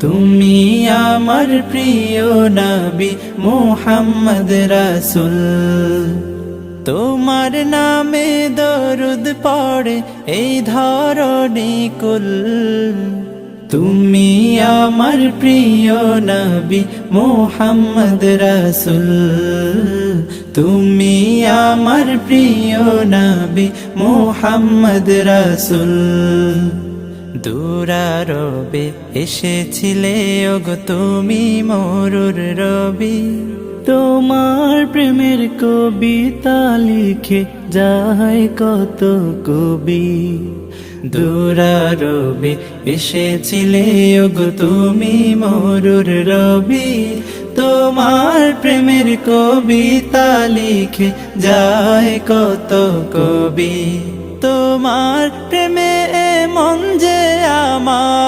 তুমি আমার প্রিয় নবী মোহাম্মদ রাসুল। তোমার নামে দরুদ পড়ে এই ধরণী কুল। তুমি আমার প্রিয় নবী মোহাম্মদ রাসুল। তুমি আমার প্রিয় নবী মোহাম্মদ রাসুল। দূরারবে এসেছিলে, ওগো তুমি মরুর রবি। তোমার প্রেমের কবিতা লিখে যায় কত কবি। দূরারবে এসেছিলে, ওগো তুমি মরুর রবি। তোমার প্রেমের কবিতা লিখে যায় কত কবি। তোমার প্রেমে amar.